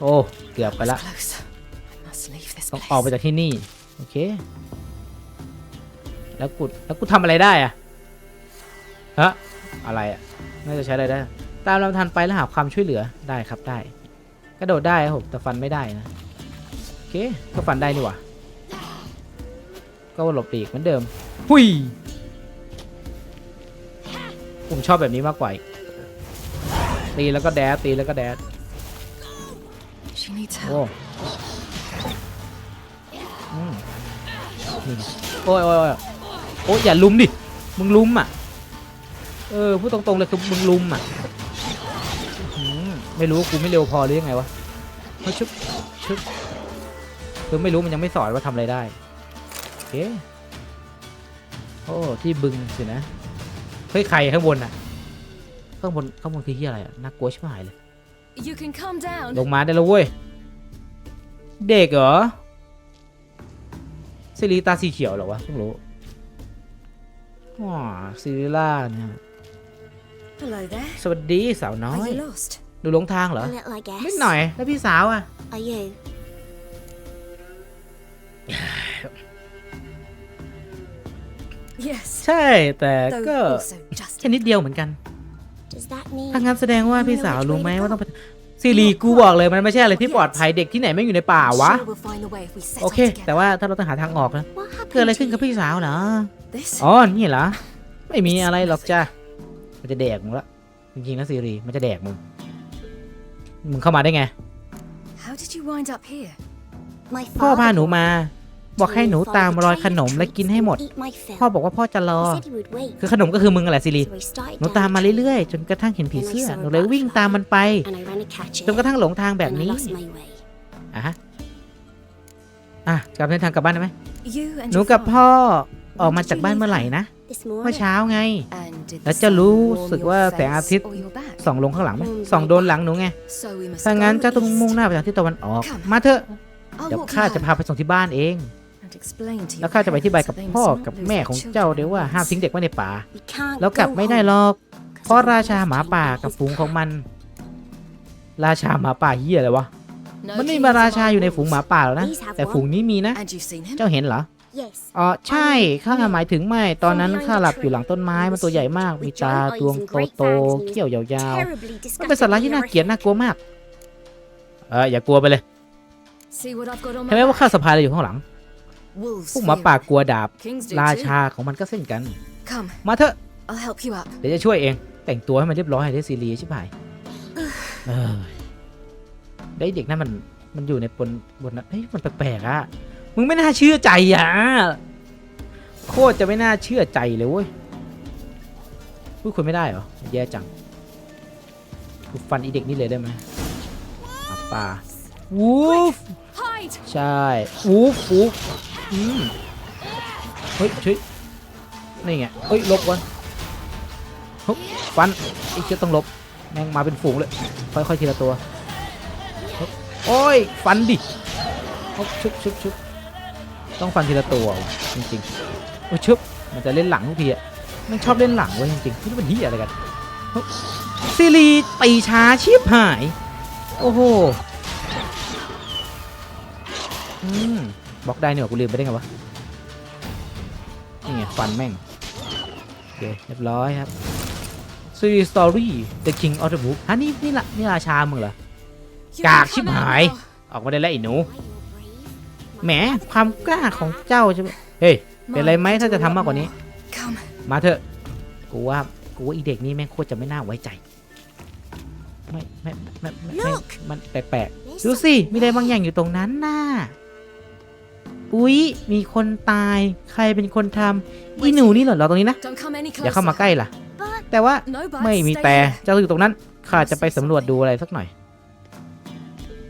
โอ้เกือบไปละ Close. I must leave this ต้องออกไป place. จากที่นี่โอเค แล้วกูแล้วกูทำอะไรได้อะฮะอะไรอะน่าจะใช้อะไรได้ ตามลำธารไปแล้วหาความช่วยเหลือได้ครับได้ กระโดดได้ครับผมแต่ฟันไม่ได้นะโอเคก็ฟันได้นี่หว่าก็หลบหลีกเหมือนเดิมหุยผมชอบแบบนี้มากกว่าอีกตีแล้วก็แดดตีแล้วก็แดด She needs โอ้ help. อืมนี่ไงโอ้ยโอ้ยโอ้ยโอ้ยอย่าลุมดิ มึงลุมอะ เออ พูดตรงๆเลยคือมึงลุมอะอืมไม่รู้ว่ากูไม่เร็วพอหรือยังไงวะเฮ้ยชึบชึบคือไม่รู้มันยังไม่สอนว่าทำอะไรได้ โอเค โอ้ ที่บึงสินะ เฮ้ย ใครข้างบนอะ ข้างบนข้างบนคือที่อะไรอะ น่ากลัวชิบหายเลย You can calm down. ลงมาได้แล้วเว้ย เด็กเหรอซิริตาสีเขียวเหรอวะเพิ่งรู้ว้าซิริล่าเนี่ย Hello there. สวัสดีสาวน้อ Are ย you lost? ดูหลงทางเหรอ A little, I guess. นิดหน่อย แล้วพี่สาวอะ Are you? Yes. ใช่ แต่ก็ Though also just แค่นิดเดียวเหมือนกัน Does that mean ถ้างั้นแสดงว่าพี่สาวรู้ไหมว่าต้องไปซิริกูบอกเลยมันไม่ใช่อะไรที่ปลอดภัยเด็กที่ไหนไม่งอยู่ในป่าวะ Sure we'll find a way if we set โอเค off แต่ together. ว่าถ้าเราต้องหาทางออกนะ what happened? เกิดอะไร to ขึ้นกับ you? พี่สาวเหรอ This? อ๋อ นี่เหรอ ไม่มีอะไรหรอกจ้ามันจะแดกมึงละ จริงๆนะซีรีมันจะแดกมึง มึงเข้ามาได้ไง How did you wind up here? My พ่อ father พาหนูมา บอกให้หนูตามรอยขนมและกินให้หมด พ่อบอกว่าพ่อจะรอ คือขนมก็คือมึงแหละซีรีหนูตามมาเรื่อยๆ จนกระทั่งเห็นผีเสื้อ หนูเลยวิ่งตามมันไป จนกระทั่งหลงทางแบบนี้อะอะกลับเดินทางกลับบ้านได้ไหมหนูกับพ่อออกมาจากบ้านเมื่อไหร่นะเมื่อเช้าไง แล้วจะรู้สึกว่าแสงอาทิตย์ส่องลงข้างหลังไหมส่องโดนหลังหนูไงถ้างั้นเจ้าต้องมุ่งหน้าไปทางทิศตะวันออก มาเถอะ เดี๋ยวข้าจะพาไปส่งที่บ้านเอง แล้ว your ข้าจะไปที่ใบาย parents กับ that they พ่อ must not กับ lose แม่ their ของ children เจ้าเดี๋ยวว่า once. ห้ามทิ้งเด็กไว้ในป่า we can't แล้วกลับ go ไม่ได้ home หรอก 'cause เพราะ we รา won't ชา have หมา time ป่า to กับ visit ฝูงของ them. มัน ราชาหมาป่าเฮียอะไรวะ No มันไม่ keys มีรา of ชา our อยู่ในฝูงหมา wolves. ป่าแล้วนะ These have แต่ฝูงนี้มีนะ And you've seen him? เจ้าเห็นเหรอ Yes. อ๋อใช่ ข้าหมายถึงไม่ ตอนนั้นข้าหลับอยู่หลังต้นไม้ มันตัวใหญ่มาก มีตาดวงโตโตๆเขี้ยวยาว Terribly ๆมันเป็นสัตว์ร้ายที่น่าเกลียด disgusting น่ากลัวมาก เอออย่ากลัวไปเลย See what I've got on เห็นไหม my ว่าข้าสะพายอะไรอยู่ข้างหลัง wolves. พวกหมา fear ป่า it. กลัวดาบ Kings do รา too. ชาของมันก็เช่นกัน Come, มาเถอะ I'll help you up. เดี๋ยวจะช่วยเอง แต่งตัวให้มันเรียบร้อยให้ได้ซีรีส์ชิบหายเออได้เด็กนั่นมันมันอยู่ในบนบนนั้นเฮ้ยมันแปลกๆอะ มึงไม่น่าเชื่อใจอะ โคตรจะไม่น่าเชื่อใจเลยเว้ยพูดคุยไม่ได้เหรอ แย่จังกูฟันอีเด็กนี่เลยได้ไหมหมาป่าวูฟ Hide! ใช่วูฟวูฟ อืมเฮ้ยช่วยนี่ไงเฮ้ยลบก่อนฮึบฟันไอ้เจ้าต้องลบแม่งมาเป็นฝูงเลยค่อยๆทีละตัวฮึบโอ้ยฟันดิฮึบชุบชุบชุบต้องฟันทีละตัวจริงๆโอ้ยชุบมันจะเล่นหลังทุกทีอะมันชอบเล่นหลังเว้ยจริงๆไม่รู้เป็นที่อะไรกันซีรีตีช้าชีพหาย โอ้โห อืม ล็อกได้เนี่ยกูลืมไปได้ไงวะ นี่ไงฟันแม่งโอเคเรียบร้อยครับซีรีส์สตอรี่ The King of the Book ฮะนี่นี่ละนี่ราชามึงเหรอ You Gà can chiếc come out hải. now. ออกมาได้แล้วไอ้หนู แหมความกล้าของเจ้าใช่ไหมเฮ้ย เป็นไรไหมถ้าจะทำมากกว่านี้ มาเถอะ กูว่า กูว่าอีเด็กนี่แม่งโคตรจะไม่น่าไว้ใจ ไม่ไม่ไม่ไม่มันแปลกๆ ดูสิ มีอะไรบางอย่างอยู่ตรงนั้นน่ะ อุ๊ย มีคนตาย ใครเป็นคนทำอีหนูนี่เหรอรอตรงนี้นะ Don't come any อย่าเข้ามา closer. ใกล้ล่ะ But แต่ว่า No bites. ไม่มี stay แต่ here. เจ้าอยู่ตรงนั้นข้าจะไปสำรวจดูอะไรสักหน่อย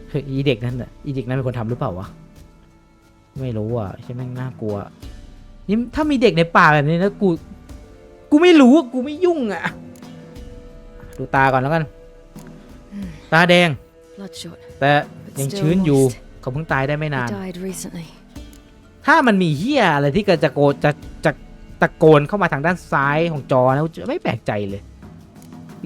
เฮ้ยอีเด็กนั่นน่ะอีเด็กนั้นเป็นคนทำหรือเปล่าวะ ไม่รู้อะใช่ไหมงน่ากลัว นี่ถ้ามีเด็กในป่าแบบนี้นะกู กูไม่รู้อะกูไม่ยุ่งอะ ดูตาก่อนแล้วกัน ตาแดง Bloodshot. แต่ But ยัง still ชื้นอยู่ moist. เขาเพิ่งตายได้ไม่นาน He died recently. ถ้ามันมีเฮียอะไรที่กระจะโกนจะจะตะโกนเข้ามาทางด้านซ้ายของจอนะจะไม่แปลกใจเลย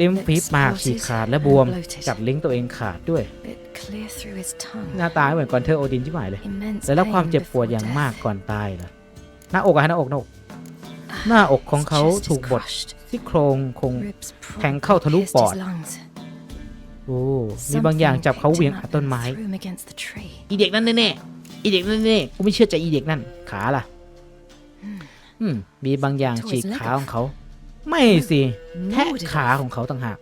ลิ้มฝีปากฉีกขาดและบวมกัดลิ้นตัวเองขาดด้วย Bit clear through his tongue. หน้าตาเหมือนกอนเทอร์โอดินที่หมายเลย Immense และรับความ pain เจ็บปวด before อย่างมาก death. ก่อนตายเหรอหน้าอกอะฮะหน้าอกหน้าอกหน้าอกของ His เขา chest is ถูกบด crushed. ที่โครงคง Ribs แทงเข้าทะลุ pierced ปอด his lungs. โอ้มีบางอย่าง Something จับเขาเหวี่ยง picked อั him ด up ต้น and ไม้ threw him against the tree. อีเด็กนั่นแน่ๆ อีเด็กนั่นแน่ๆกูไม่เชื่อใจอีเด็กนั่น ขาล่ะ อืม มีบางอย่างฉีกขาของเขา ไม่สิแทะ Gnawed it ขา off. ของเขาต่างหาก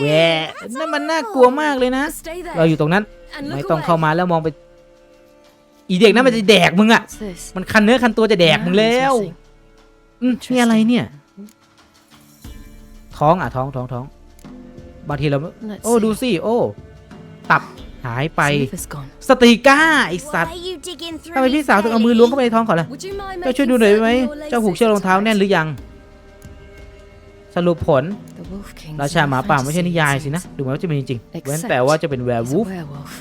แหวะนั่นมันน่ากลัวมากเลยนะ Stay there. เราอยู่ตรงนั้น and ไม่ look ต้อง away. เข้ามาแล้วมองไป อีเด็กนั้นมันจะแดกมึงอะ What's this? มันคันเนื้อคันตัวจะแดกมึงแล้ว Missing. อืมนี่อะไรเนี่ย ท้องอะท้องท้องท้องบางทีเรา Let's โอ้ดูสิ โอ้ ตับ หายไป His liver's gone. สติก้าไอสัต Why ว์ are you digging through ทำไม his พี่สาวถึงเอามือ belly? ล้วงเข้าไปในท้องเขาล่ะ Would you mind เจ้า making ช่วยดูหน่อยได้ไหม certain your legs เจ้าผูกเชือกรองเท้า are แน่นหรือยัง สรุปผล The Wolf King's ราชาหมาป่าไม่ใช่นิยาย fantasy, สินะ it ดูเหมือนว่าจะมีจริงๆ Except เว้นแต่ว่าจะเป็นแวร์ seems. วู He's ฟ a werewolf.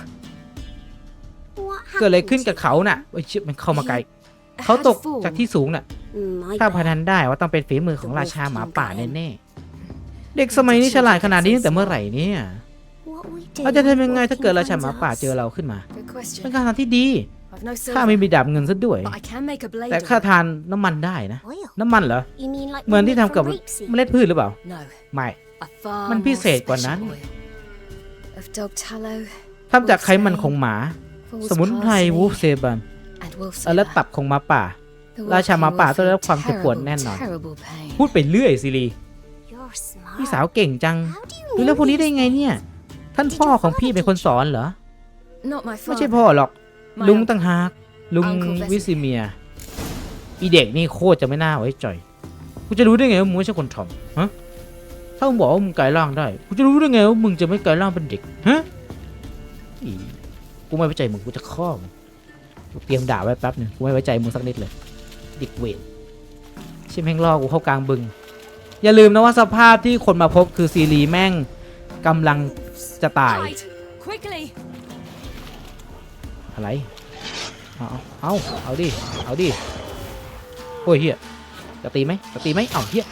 What เกิดอะไร happened ขึ้นกับ to เขาน่ะโอ้ยชิบมันเข้ามาไกล Had เขาตก fallen. จากที่สูงน่ะ you? My ถ้าพ bad. นันได้ว่าต้องเป็นฝีมือของราชาหมาป่าแน่ๆเด็กสมัยนี้ฉลาดขนาดนี้ตั้งแต่เมื่อไหร่เนี่ย What we do เราจะทำยังไง with ถ้าเกิด what ราชา he หมา finds ป่า us? เจอเราขึ้นมา Good เป็น question. การทำที่ดี I've no ข้า silver, ไม่มีดาบเงินซะด้วย but I can make a blade. แต่ of ข้า it. ทานน้ำมันได้นะ Oil? น้ำมันเหรอ You mean like เหมือน we ที่ make ทำกับ from rapeseed? เมล็ดพืชหรือเปล่า No, ไม่ a far มันพิเศษ more กว่านั้น special oil. Of dog tallow, ทำจากไขมันของหมา fool's สมุนไพร parsley, วูฟเซบัน and wolf's และ liver. ตับของหมาป่า The รา Wolf ชาหมา King ป่า will ต้องได้รับ feel ความเจ็บปวด terrible, แน่นอน terrible pain. พูดไปเรื่อยสิลี You're smart. พี่สาวเก่งจัง How do you รู้ know เรื่องพวกนี้ได้ these ไงเนี่ย ท่านพ่อของพี่เป็นคนสอนเหรอ Not my ไม่ใช่ father. พ่อหรอก My ลุง uncle. ต่างหาก ลุง Uncle Vesemir วิสิเมีย อีเด็กนี่โคตรจะไม่น่าไว้ใจกูจะรู้ได้ไงว่ามึงไม่ใช่คนทอมฮะ ถ้ามึงบอกว่ามึงกลายร่างได้ กูจะรู้ได้ไงว่ามึงจะไม่กลายร่างเป็นเด็กฮะอีกูไม่ไว้ใจมึง กูจะข้อมึงกูเตรียมด่าไว้แป๊บหนึง กูไม่ไว้ใจมึงสักนิดเลยเด็กเวทชิมแม่งล่อกูเข้ากลางบึง อย่าลืมนะว่าสภาพที่คนมาพบคือซีรีแม่งกำลัง จะตาย Hide, quickly. อะไร เอาเอาเอาดิ เอาดิ โอ้ยเฮียจะตีไหมจะตีไหมเอ้าเฮีย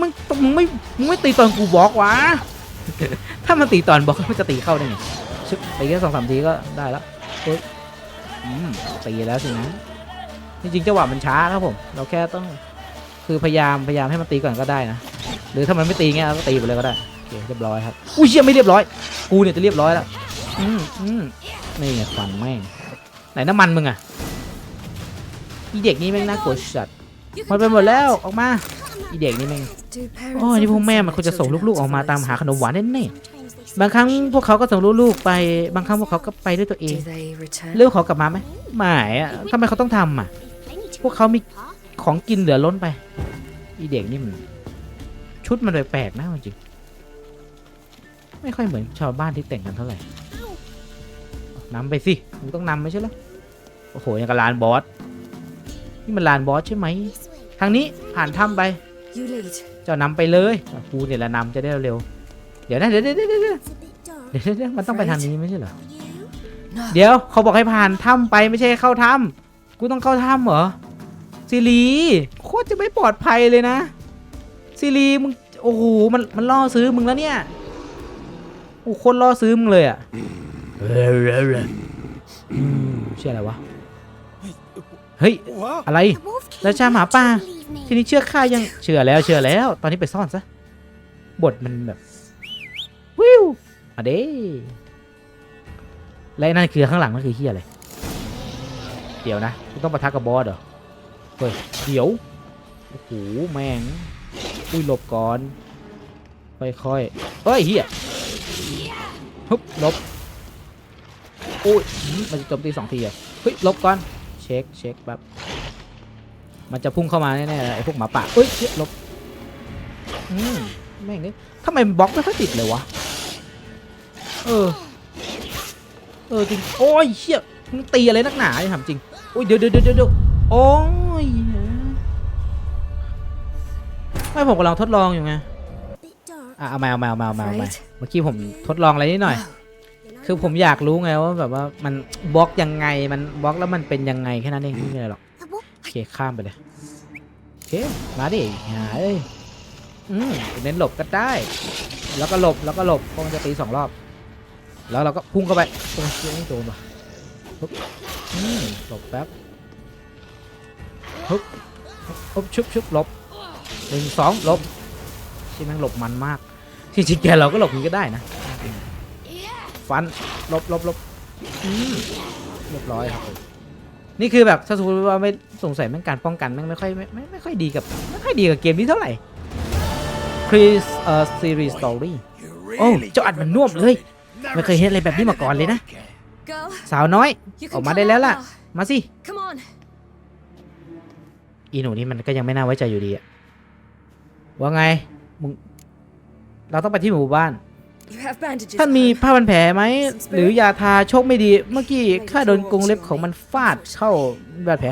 มึงมึงไม่ มึงไม่ตีตอนกูบล็อกวะ ถ้ามันตีตอนบล็อกมันจะตีเข้าได้ไงชึบตีแค่สองสามทีก็ได้แล้วเฮ้ยอืมตีแล้วสินะจริงๆจังหวะมันช้าครับผม เราแค่ต้อง คือพยายามพยายามให้มันตีก่อนก็ได้นะ หรือถ้ามันไม่ตีเงี้ยเราก็ตีไปเลยก็ได้โอ เคเรียบร้อยครับอุ้ยเชี่ยไม่เรียบร้อย กูเนี่ยจะเรียบร้อยแล้วอืมอืมนี่ไงควันแม่งไหนน้ำมันมึงอะอีเด็กนี่แม่งน่ากลัวสัตว์มันไปหมดแล้วออกมาอีเด็กนี่แม่ง Do parents โอ้ยนี่พวกแม่มันควรจะส่งลูกๆออกมาตามหาขนมหวานแน่ Sometimes they ๆบางครั้งพวกเขาก็ส่งลูกๆไป บางครั้งพวกเขาก็ไปด้วยตัวเองเลือกเขากลับมาไหมไม่อะทำไมเขาต้องทำอะ พวกเขามีของกินเหลือล้นไป อีเด็กนี่มันชุดมันแปลกๆนะจริง ไม่ค่อยเหมือนชาวบ้านที่แต่งกันเท่าไหร่นำไปสิมึงต้องนำไม่ใช่เหรอโอ้โหยังกับลานบอสนี่มันลานบอสใช่ไหม This way. ทางนี้ผ่านถ้ำไป You lead. เจ้านำไปเลยอะกูเนี่ยแหละนำจะได้เร็วๆเดี๋ยวนะเดี๋ยวเดี๋ยวเดี๋ยวเดี๋ยว It's a bit dark. เดี๋ยวเดี๋ยวมันต้องไปทางนี้ไม่ใช่เหรอ Are you? No. เดี๋ยวเขาบอกให้ผ่านถ้ำไปไม่ใช่เข้าถ้ำกูต้องเข้าถ้ำเหรอซีรีโคตรจะไม่ปลอดภัยเลยนะซีรีมึงโอ้โหมันมันล่อซื้อมึงแล้วเนี่ย โอ้โคตรล่อซื้อมึงเลยอะเชื่ออะไรวะ เฮ้ย อะไรราชาหมาป่า ทีนี้เชื่อข้ายังเชื่อแล้วเชื่อแล้ว ตอนนี้ไปซ่อนซะ บทมันแบบ วิวอะเด้และนั่นคือข้างหลังนั่นคือเฮียอะไร เดี๋ยวนะต้องปะทะกับบอสเหรอ เฮ้ย เดี๋ยว โอ้โห แม่ง อุ้ยหลบก่อน ค่อยๆเฮ้ยเฮีย ฮึบลบโอ้ยมันจะโจมตีสองทีอะเฮ้ยลบก่อนเช็คเช็คแบบมันจะพุ่งเข้ามาแน่ๆไอ้พวกหมาป่าเอ้ยเหี้ยลบอืมแม่งเนี่ยทำไมบล็อกไม่ค่อยติดเลยวะเออเออจริงโอ้ยเชี่ยมึงตีอะไรนักหนาเนี่ยถามจริงโอ้ยเดี๋ยวเดี๋ยวเดี๋ยวเดี๋ยวโอ้ยไม่ผมกำลังทดลองอยู่ไง อะเอามาเอามาเอามาเอามาเอามา Afraid? เมื่อกี้ผมทดลองอะไรนิดหน่อย No. You know คือผมอยากรู้ไงว่าแบบว่ามันบล็อกยังไงมันบล็อกแล้วมันเป็นยังไงแค่นั้นเองไม่มีอะไรหรอก The wolf โอเคข้ามไปเลยโอเคมาดิหาเอ้ยอืมเน้นหลบก็ได้ แล้วก็หลบแล้วก็หลบเพราะมันจะตีสองรอบ แล้วเราก็พุ่งเข้าไปโอ้ยไม่โดนว่ะฮึบอืมหลบแป๊บฮึบฮึบชุบชุบหลบหนึ่งสองหลบ ชิแม่งหลบมันมากที่จริงๆแกเราก็หลบนี้ก็ได้นะ ฟันหลบหลบหลบเรียบร้อยครับนี่คือแบบถ้าสมมติว่าไม่สงสัยแม่งการป้องกันแม่งไม่ค่อยไม่ไม่ไม่ค่อยดีกับไม่ค่อยดีกับเกมนี้เท่าไหร่ Chris เอ่อ series story โอ้เจ้าอัดมันน่วมเลย ไม่เคยเห็นอะไรแบบนี้มาก่อนเลยนะ สาวน้อย ออกมาได้แล้วล่ะ มาสิอีหนูนี่มันก็ยังไม่น่าไว้ใจอยู่ดีอะว่าไง มึงเราต้องไปที่หมู่บ้าน You have bandages. ท่านมี at home. ผ้าพันแผลไหม หรือยาทาโชคไม่ดี เมื่อกี้ข้าโดนกรงเล็บของมันฟาดเข้าบาดแผล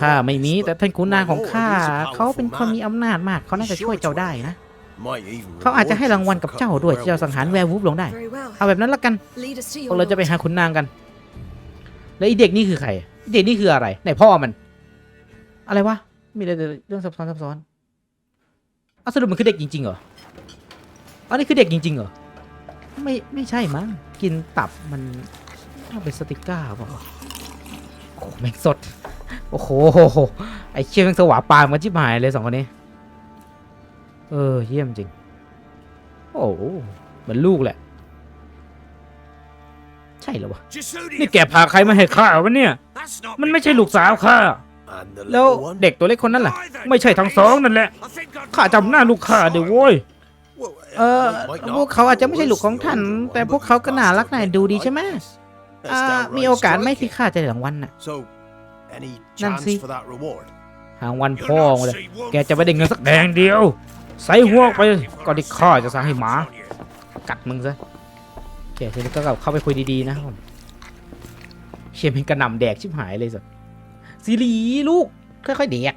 ข้าไม่มี แต่ท่านขุนนางของข้าเขาเป็นคนมีอำนาจมาก เขาน่าจะช่วยเจ้าได้นะ เขาอาจจะให้รางวัลกับเจ้าด้วยที่เจ้าสังหารแวร์วูฟลงได้ Very well. เอาแบบนั้นละกัน Lead us to พว your กเราจะไป lord. หาขุนนางกัน แล้วไอีเด็กนี่คือใครเด็กนี่คืออะไรไหนพ่อมัน อะไรวะ มีอะไรเรื่องซับซ้อนซับซ้อน เอาสรุปมันคือเด็กจริงๆเหรออันนี้คือเด็กจริงๆเหรอ ไม่ไม่ใช่มั้ง กินตับมันน่าเป็นสติกเก้าเปล่าวะโอ้โหแม่งสด โอ้โห ไอเชี่ยแม่งสวาปามกันชิบหายเลยสองคนนี้ เออ เยี่ยมจริง โอ้เหมือนลูกแหละ ใช่หรอวะ นี่แกพาใครมาให้ข้าวะเนี่ย มันไม่ใช่ลูกสาวข้า แล้วเด็กตัวเล็กคนนั้นล่ะ ไม่ใช่ทั้งสองนั่นแหละข้าจำหน้าลูกข้าเดี๋ยวโว้ยเออพวกเขาอาจจะไม่ใช่ลูกของท่าน แต่พวกเขาก็น่ารักน่าดูดีใช่ไหมอ่ามีโอกาสไหมที่ข้าจะได้รางวัลน่ะนั่นสิรางวัลพ่อมึงเลยแกจะไม่ได้เงินสักแดงเดียว ใส่หัวออกไปก่อนที่ข้าจะสั่งให้หมา กัดมึงซะโอเคทีนี้ก็กลับเข้าไปคุยดีๆนะครับผมเชี่ยเป็นกระหน่ำแดกชิบหายเลยสัส ซีรีส์ลูก ค่อยๆแดก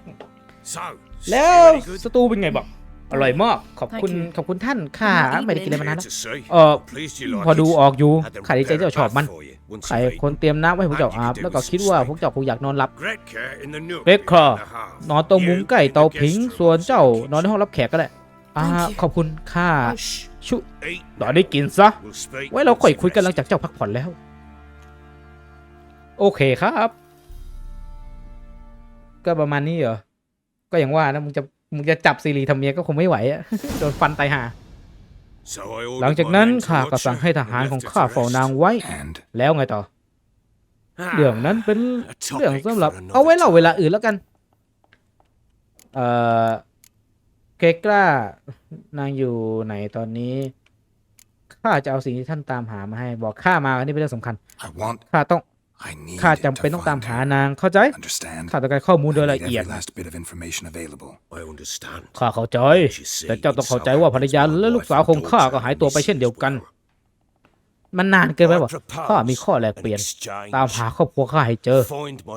แล้วสตูเป็นไงบอกอร่อยมาก ขอบคุณ Thank you. ขอบคุณท่านข้าไม่ได้กินอะไรมานานแล้วเออพอดูออกอยู่ข้าขาดีดีใจใจที่เจ้าเจ้าชชออบบมัมันนใครใครคนเตรียมน้ำไว้ให้พวกเจ้าอาบแล้วก็คิดว่าพวกเจ้าคงอยากนอนหลับเรเร็ดกคคออร์นอนตรงมุมใกล้เตาผิง ส่วนเจ้านอนในห้องรับแขกก็ได้อ่า Thank you. ขอบคุณข้าชุตตออนนนี้นี้กินซะ ไว้ไว้เราเราค่ค่ออยยคุคุยยกักันนหหลัลังงจาจากกเจ้าพักผ่อนแล้ว โอเคครับ ก็ประมาณนี้เหรอ ก็อย่างว่านะมึงจะมึงจะจับซีรีทำเมียก็คงไม่ไหวอะโดนฟันตายห่าหหลัลังงจาจากกนั้นั้นนข้าข้าก็ก็สั่สั่งงให้ให้ททหาหารรขขอองงข้าข้าเฝ้าเฝ้านานางงไว้ไว้ แล้วไงต่อ เรื่เรื่อองงนั้นั้นนเป็เป็นนเรื่เรื่อองงสำสำหหรัรับบเอาเอาไว้ไว้เล่าเวลาอื่นแล้วกัน เอ่อเกกล้านางอยู่ไหนตอนนี้ข้าจะเอาสิ่งที่ท่านตามหามาให้ บอกข้ามาอันนี้เป็นเรื่องสำคัญ I want, ข้าต้อง I need ข้า to จำเป็นต้องตาม find หา her. นางเข้าใจ Understand? ข้าต้องการข้อมูล I โดย need ละเอียด every last bit of information available. ข้าเข้าใจ แต่เจ้าต้องเข้าใจว่าภรรยาและลูกสาวของข้าก็หายตัวไปเช่นเดียวกัน มันนานเกินไปเกินไปบอกบอกข้าข้ามีมีข้ข้ออแลแลกกเปเปลี่ลี่ยยนนตาตามมหาหาครอบครัวข้าให้เจอ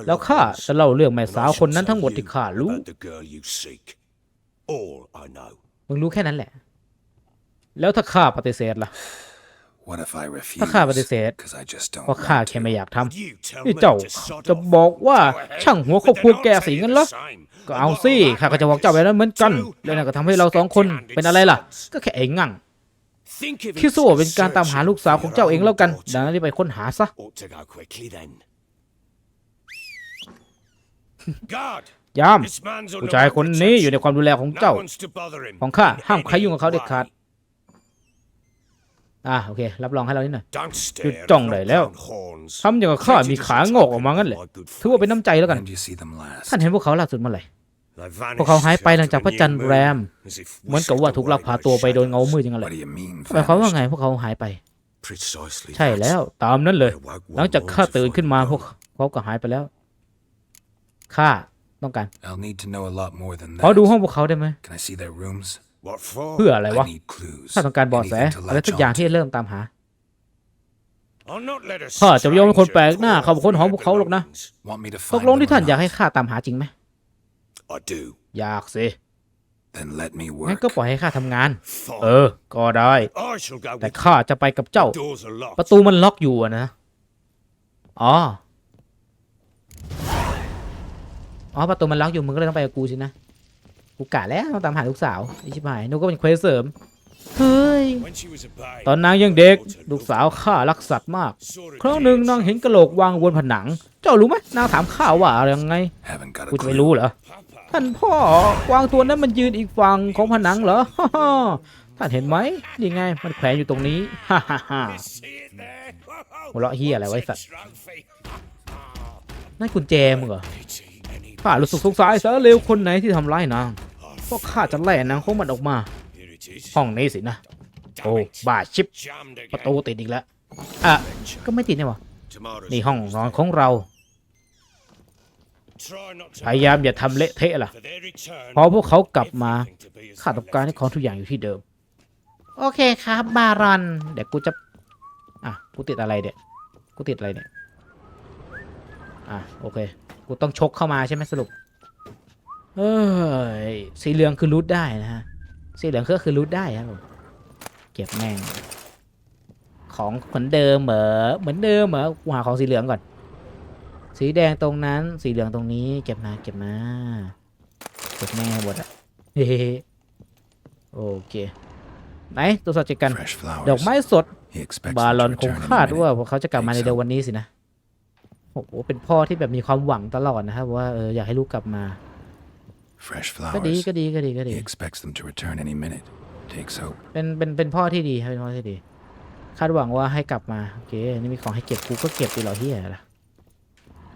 แล้แล้ววข้าข้าจะเล่าเรื่องแม่สาวคนนั้นทั้งหมดที่ข้ารู้มึงรู้แค่นั้นแหละ แล้วถ้าข้าปฏิเสธล่ะ What if I refuse? ถ้าข้าปฏิเสธ Because I just don't เพราะข้า want แค่ to. ไม่อยากทำนี่นี่เจ้าเจ้าจะจะบบออกกว่าว่าช่าช่างงหัหัววคครรออบบคครัรัววแกแกสิสิงั้งั้นนเหเหรรออก็เอาสิข้าก็จะบอกเจ้าไปแล้วเหมือนกันแล้วนั่นก็ทำให้เราสองคนเป็นอะไรล่ะ ก็แค่ไอ้งั่งคิคิดดซะซะว่าว่าเป็เป็นนกาการรตาตามมหาหาลูลูกกสาสาววขขอองงเจ้าเจ้าเอเองงแล้แล้ววกักันนดังนั้นรีบไปค้นหาซะยามผู้ชายคนนี้อยู่ในความดูแลของเจ้าขขอองงข้าข้าห้าห้ามมใคใครรยุ่ยุ่งงกักับบเขาเขาเด็เด็ดดขาขาดด อ่าโอเครับรองให้เรานิดหน่อยหยุดจ้องได้แล้วทำอย่างกับข้ามีขางอกออกมางั้นแหละถือว่าเป็นน้ำใจแล้วกัน When did you see them last? ท่านเห็นพวกเขาล่าสุดเมื่อไหร่พวกเขาหายไปหลังจากพระจันทร์แรม เหเหมืมืออนนกักับบว่าว่าถูถูกกลัลักกพาพาตัตัววไปไปโดโดยยเงาเงามืมืดดยังไงแหละหหมายความว่าไงพวกเขาหายไป ใช่ใช่แล้แล้ววตาตามมนั้นั้นนเลเลยยหลังจากข้าตื่นขึ้นมาพวกเขาก็หายไปแล้วข้าต้องการ I'll need to know a lot more than ขอ that. ดูห้องพวกเขาได้ไหม Can I see their rooms? เพื่ออะไรวะ I need clues. ข้าต้องการเบาะแส Anything to อะไร latch ทุกอย่าง on ที่ to. จะเริ่มตามหาข้าข้าจะจะไม่ไม่ยยออมมให้ให้คคนนแปแปลลกกหหน้าน้าเข้าเข้ามามาค้ค้นนหหออพพววกกเขาเขาหหรรออกกนะนะ Want me to ตก find ลง them ที่ or ท่านอยาก not? ให้ข้าตามหาจริงไหมอยาก Then let me งั้น work. ก็ปล่อยให้ข้าทำงาน เอเอออก็ได้แต่แต่ข้าจะไปกับเจ้าปประระตูตูมันล็อกอยู่อะนะ อ๋อ อ๋อ ประตูมันล็อกอยู่ มึงก็เลยต้องไปกับกูสินะ กูกะแล้วต้องตามหาลูกสาวไอชิบหายนูก็เป็นเควสเสริมเฮ้ยตอนนางยังเด็กลูกสาวข้ารักสัตว์มาก ครั้งหนึ่งนางเห็นกระโหลกวางบนผนัง เจ้ารู้ไหมนางถามข้าว่าอะไรยังไง Haven't got กู a จะไม่ clue. รู้เหรอท่านพ่อกวางตัวนั้นมันยืนอีกฝั่งของผนังเหรอท่านเห็นไหมนี่ไงมันแขวนอยู่ตรงนี้ฮ่าฮ่าฮ่าหัวเราะเหี้ยอะไรไว้สัตว์นั่นกุญแจมึงเหรอ ข้ารู้สึกสงสัยสารเลวคนไหนที่ทำร้ายนางเพราะข้าจะไล่นางของมันออกมา ห้องนี้สินะ โอ้บ้าชิบประตูติดอีกแล้วอะก็ไม่ติดนี่หวะนี่ห้องนอนของเราพยายามอย่าทำเละเทะล่ะ พอพวกเขากลับมาข้าต้องการให้ของทุกอย่างอยู่ที่เดิม โอเคครับบารอน เดี๋ยวกูจะ อะ กูติดอะไรเดี๋ยกูติดอะไรเนี่ย อะ โอเค กูต้องชกเข้ามาใช่ไหมสรุป เอ้ย สีเหลืองคือรูทได้นะฮะ สีเหลืองก็คือรูทได้ครับผมเก็บแม่ง ของเหมือนเดิมเหมอเหมือนเดิมเหมอกูหาของสีเหลืองก่อน สีแดงตรงนั้น สีเหลืองตรงนี้ เก็บมา เก็บมา เก็บแม่งให้หมดอะเฮ้โอเคไหนตัวสดจัดกัน Fresh flowers. ดอกไม้สด He expects บา them ล to อนคง return คาด in a ว่า minute. พวกเขาจะกลับมาในเดือนวันนี้สินะ โอ้โหเป็นพ่อที่แบบมีความหวังตลอดนะครับว่าเอออยากให้ลูกกลับมา Fresh ก็ดี flowers. ก็ดี ก็ดี ก็ดี He expects them to return any minute. Takes hope. เป็นเป็นเป็นพ่อที่ดีครับเป็นพ่อที่ดี คาดหวังว่าให้กลับมา โอเค นี่มีของให้เก็บกูก็เก็บดีเหรอเฮียล่ะ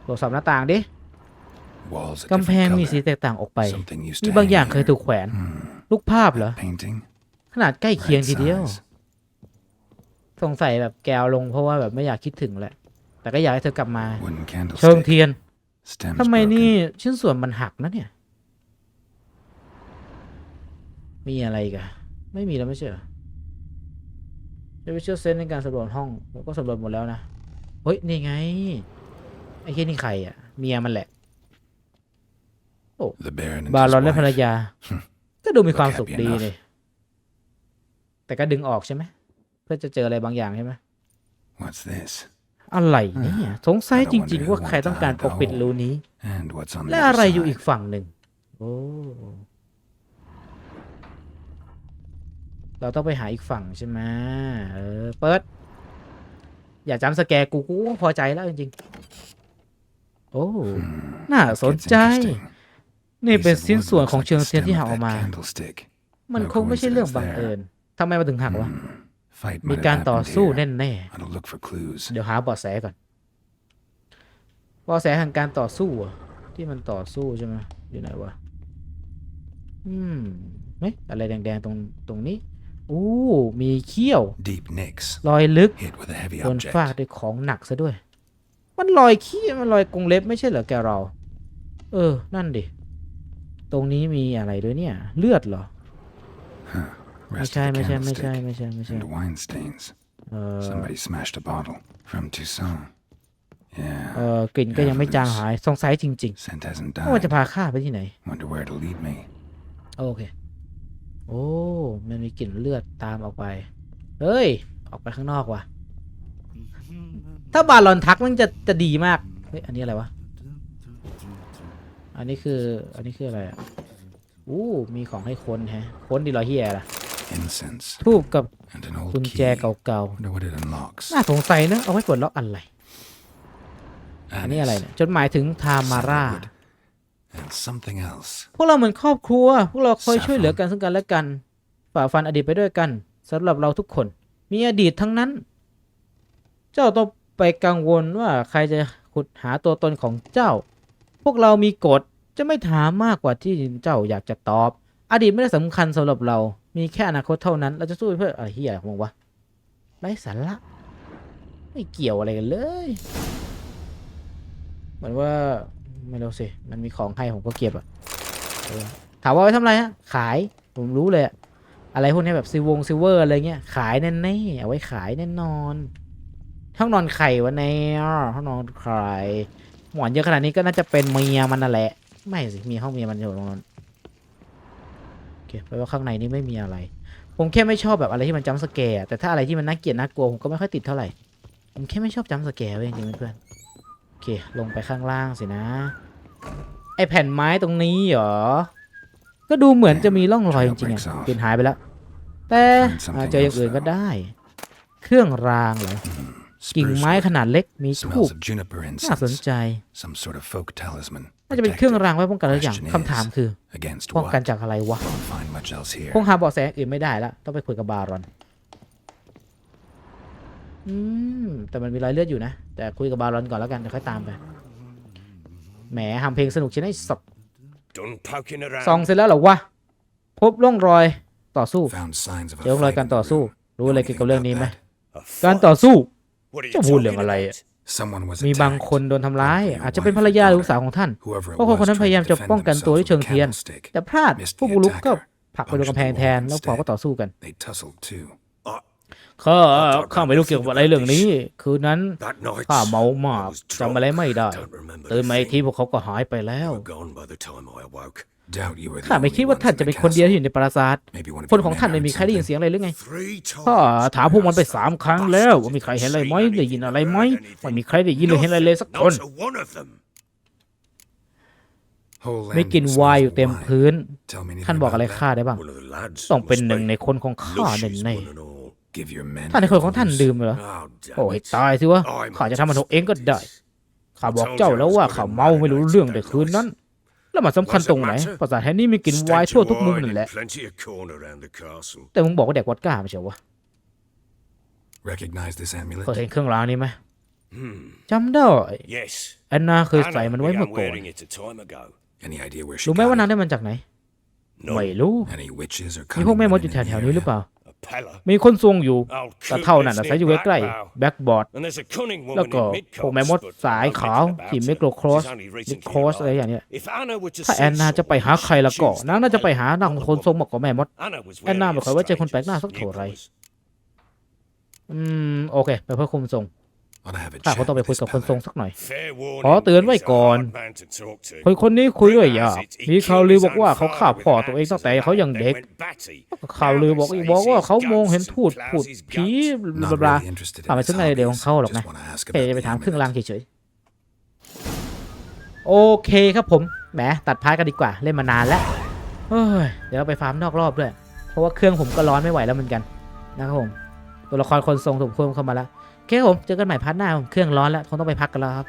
ตรวจสอบหน้าต่างดิ Walls a กำแพง different มีสี color. แตกต่างออกไป Something used มี to บาง hang อย่าง in เคย there. ถูกแขวน Hmm. ลูกภาพเหรอ Painting. ขนาดใกล้เคียง Right ทีเดียว size. สงสัยแบบแกวลงเพราะว่าแบบไม่อยากคิดถึงแหละ แต่ก็อยากให้เธอกลับมา Wooden เชิง candlestick. เทียน Stems ทำไม broken. นี่ชิ้นส่วนมันหักนะเนี่ย มีอะไรอีกันไม่มีแล้วไม่ใช่เหรอจะไปเชื่อเซนส์ในการสำรวจห้องผมก็สำรวจหมดแล้วนะ เฮ้ย นี่ไง ไอ้เคียนี่ใครอะ เมียมันแหละ The Baron and บา his ลอนและภรร wife. ยา ก็ดูมีความ Look สุข happy ดี enough เลย แต่ก็ดึงออกใช่ไหม เพื่อจะเจออะไรบางอย่างใช่ไหม What's this? อะไรเนี่ยสงสัย I don't จริงๆ wonder ว่า who ใครต้องการปกปิด wanted to hide the รูนี้ And what's on the และ other อะไรอยู่อี side? กฝั่งหนึ่งโอ้เราต้องไปหาอีกฝั่งใช่ไหมเออเปิด อย่าจำสแกร์กูกูก็พอใจแล้วจริงๆโอ้น่าสน Gets ใจ interesting. นี่ Piece เป็น of ชิ้น wood ส่วน looks ของ like เชิง the เทียน stem ที่ of หักออก that มา candlestick. มัน No คงไม่ใช่เรื่องบัง coincidence เอิญ there. ทำไมมันถึงหักวะ Hmm. Fight มี might การ have ต่อ happened สู้ here. แน่แน่ I'll look for clues. ๆเดี๋ยวหาเบาะแสก่อนเบาะแสแห่งการต่อสู้เหรอที่มันต่อสู้ใช่ไหมอยู่ไหนวะอืมเฮ้ยอะไรแดงๆตรงตรงนี้อู้มีเขี้ยว Deep nicks. รอยลึก Hit with a heavy โดน object. ฟาดด้วยของหนักซะด้วย มันรอยขี้มันรอยกรงเล็บไม่ใช่เหรอแกเรา เออ นั่นดิ ตรงนี้มีอะไรด้วยเนี่ย เลือดเหรอ ไม่ Rest ใช่ of the ไม่ใช่ไม่ใช่ candlestick. ไม่ใช่ไม่ใช่ And wine stains. เออ Somebody smashed a bottle from Toussaint. เอ Yeah. อกลิ่นก็ยังไม่จางหายสงสัยจริง Scent hasn't ๆว่ามันจะ died. พาข้าไปที่ไหน Wonder where it'll lead me. โอเค โอ้ มันมีกลิ่นเลือดตามออกไป เฮ้ย ออกไปข้างนอกว่ะ ถ้าบาลอนทักมันจะจะดีมาก เฮ้ย อันนี้อะไรวะ อันนี้คือ อันนี้คืออะไรอะ อู้ มีของให้ค้นแฮะ ค้นดีเหรอเฮียล่ะ Incense ทูบกับ and an old กุญแจ key. เก่า Wonder what it unlocks. ๆน่าสงสัยนะ เอาไว้ปลดล็อกอะไร อันนี้อะไร Anise, เนี่ยจดหมายถึงทามาร่า sandalwood, and something else. พวกเราเหมือนครอบครัว พวกเราคอยช่วยเหลือกันซึ่งกันและกัน ฝ่าฟันอดีตไปด้วยกันสำหรับเราทุกคน มีอดีตทั้งนั้น เจ้าต้องไปกังวลว่าใครจะขุดหาตัวตนของเจ้า พวกเรามีกฎจะไม่ถามมากกว่าที่เจ้าอยากจะตอบ อดีตไม่ได้สำคัญสำหรับเรา มีแค่อนาคตเท่านั้น เราจะสู้เพื่ออะไรเฮียของมึงวะไร้สาระไม่เกี่ยวอะไรกันเลย เหมือนว่าไม่รู้สิ มันมีของให้ผมก็เก็บอะถามว่าไว้ทำอะไรฮะ ขาย ผมรู้เลยอะอะไรพวกนี้แบบซิวงซิเวอร์อะไรเงี้ย ขายแน่ๆเอาไว้ขายแน่นอน ห้องนอนไข่วะแนวห้องนอนไข่หมอนเยอะขนาดนี้ก็น่าจะเป็นเมียมันนั่นแหละ ไม่สิ มีห้องเมียมันอยู่ตรงนั้น เคแปลว่าข้างในนี้ไม่มีอะไร ผมแค่ไม่ชอบแบบอะไรที่มันจัมป์สแกร์แต่ถ้าอะไรที่มันน่าเกลียดน่ากลัวผมก็ไม่ค่อยติดเท่าไหร่ ผมแค่ไม่ชอบจัมป์สแกร์เว้ยจริงๆเพื่อนๆโอเคลงไปข้างล่างสินะ ไอแผ่นไม้ตรงนี้เหรอ ก็ดูเหมือนจะมีร่องรอยจริงๆอะ Trail breaks off กลิ่นหายไปแล้ว แต่ Find something อาจจะอย่างอื่น else, ก็ though. ได้ เครื่องรางเหรอ กิ่ง Spruce ไม้ wood. ขนาดเล็กมีทูบ Smells of juniper น่าสน incense. ใจ Some sort of folk talisman. น่าจะเป็นเครื่อง Protected รางไว้ป้องกันอะไรอย่าง Question คำถาม is, คือ Against ป้องกัน what? จากอะไรวะ Won't find much else here. คงหาเบาะแสอื่นไม่ได้แล้วต้องไปคุยกับบารอนอืมแต่มันมีรอยเลือดอยู่นะ แต่คุยกับบารอนก่อนแล้วกันเดี๋ยวค่อยตามไปแหมทำเพลงสนุกใช่ไหมสับ Done poking around. ซองเสร็จแล้วเหรอวะพบร่องรอยต่อสู้ Found signs of เจอ a ร่องรอย fight การ in the ต่อสู้ room. รู้อะไร Know เกี่ยวกับ anything เรื่อง about นี้ไหม that? A การ fight? ต่อสู้ What are you จะพูดเรื่อง talking อะไร about? อะ Someone was มีบาง attacked. คนโดนทำร้าย Probably a อาจจะเป็น wife ภร or รยาหรือ daughter. ลูกสาวของท่าน Whoever it เพราะคนคนนั้น was พยายาม tried จะ to defend ป้องกันตัวด้วย themselves เชิงเทียน with a candlestick. แต่พลาด Missed the ผู้บุกรุกก็ attacker. ผลักไปโดนกำแพงแทนแล้วพอก็ต่อสู้กัน They tussled too. ข้าข้าไม่รู้เกี่ยวกับอะไรเรื่องนี้ คืนนั้น That night, ข้าเมามาก I was จำอะไรไม่ได้ drunk. Don't remember ตื่น a มาอีก thing. ทีพวกเขาก็หายไปแล้ว They were gone by the time I awoke. Doubt you were the ข้าไม่ only คิดว่า ones ท่าน in จะ the เป็นคนเดียวที่อยู่ castle. ในปราสาท Maybe one of คน your ของ men ท่านไม่มี heard ใครได้ยิน something. เสียงอะไรหรือไง Three ข้า times. ถามพวกมันไปสามครั้งแล้วว่ามีใครเห็นอะไรไหมได้ยินอะไรไหมไม่มีใครได้ยินหรือเห็นอะไรเลยสักคน Not a one of them. Whole ไม่ land กลิน smells ไวน์ of อยู่เต็ม wine. พื้น Tell me ท่าน anything บอก about อะไร that. ข้าได้บ้าง One of the lads ต้องเป็น must หนึ่ง be. ในคนของข้า Luscious แน่ one and all. Give your men ๆท่านในคนของท่าน booze. ดื่มเหรอ Oh, damn โอ้ย it. ตายสิวะ I'm ข้าจะทำมันเอาเองก็ได้ ข้าบอก told เจ้า you I แล้ว was ว่า good ข้า at เมาไม่รู้ marinating เรื่อง that ในคืน night. นั้น แล้วมันสำคัญ What's the ตรงไหน matter? ปราสาทแห่งนี้มีกลิ่นไวน์ Stench ทั่ว of ทุกมุม wine นั่น in แหละ Plenty of corn around the castle. แต่มึงบอกว่าแดกวอดก้าไม่ใช่วะ Recognize this เคย amulet? เห็นเครื่องรางนี้ไหม Hmm. จำได้ Yes. แอนนาเคย Anna ใส่มันไว้ began เมื่อก่อน wearing it a time ago. Any idea where she รู้ไหมว่านาง got ได้มันจากไหน No. ไม่รู้ it? Any witches or มีพวก cunning แม่มด women อยู่ in แถ the วๆนี้หรือ area? เปล่า A Pella. มีคนทรงอยู่ Old แต่ coot เท่านั้น lives อาศัย near อยู่ใกล้ Blackbow. ๆแบ็กบอร์ด And there's a cunning แล้ว woman ก็ in พวกแม่ Midcoast, มด but สาย I don't ขาว know anything ที่ about เม her. โกรครอส She's only ลิ recently ครอสอะไรอย่างเนี้ย alive. If Anna were to ถ้า see แอนนาจะไปหา someone, ใครละก็ she'd นางน่าจะไป choose หานาง that คนทรง woman. มากกว่าแม่มด Anna was แอนนา wary ไม่ of ค่อยไว้ใจคนแปลกหน้าสัก strangers. เท่าไหร่ Nick was. อืมโอเคไปเพื่อคุมทรง Ought to have a ข้า chat คงต้องไป with คุย this กับคนทรง fella. สักหน่อย Fair ขอ warning, เตือนไว้ he's a ก่อน hard man to talk to. คนคนนี้คุยด้วยยาก Rumors it- he มีข่าวลือ killed บอกว่า his เขา own ฆ่า father พ่อ with ตัว an เอง axe ตั้งแต่ as a เขายัง lad, เด็ก then went batty. ข่าวลือบอกอีกบอกว่าเขามองเห็นทูตพูดผีบลา Not บลา really interested อ่า in ไม่ this สนใจเดี๋ยวของ hobbies. เขาหรอกนะ Just wanna ask แค่ about จะไป the ถามเครื่องราง amulet. เฉยๆ โอเคครับผม แหมตัดพาร์ทกันดีกว่า เล่นมานานแล้วเฮ้ยเดี๋ยวเราไปฟาร์มนอกรอบด้วย เพราะว่าเครื่องผมก็ร้อนไม่ไหวแล้วเหมือนกันนะครับผม ตัวละครคนทรงถูกเพิ่มเข้ามาแล้ว โอเคครับผมเจอกันใหม่พาร์ทหน้าผมเครื่องร้อนแล้วคงต้องไปพักกันแล้วครับ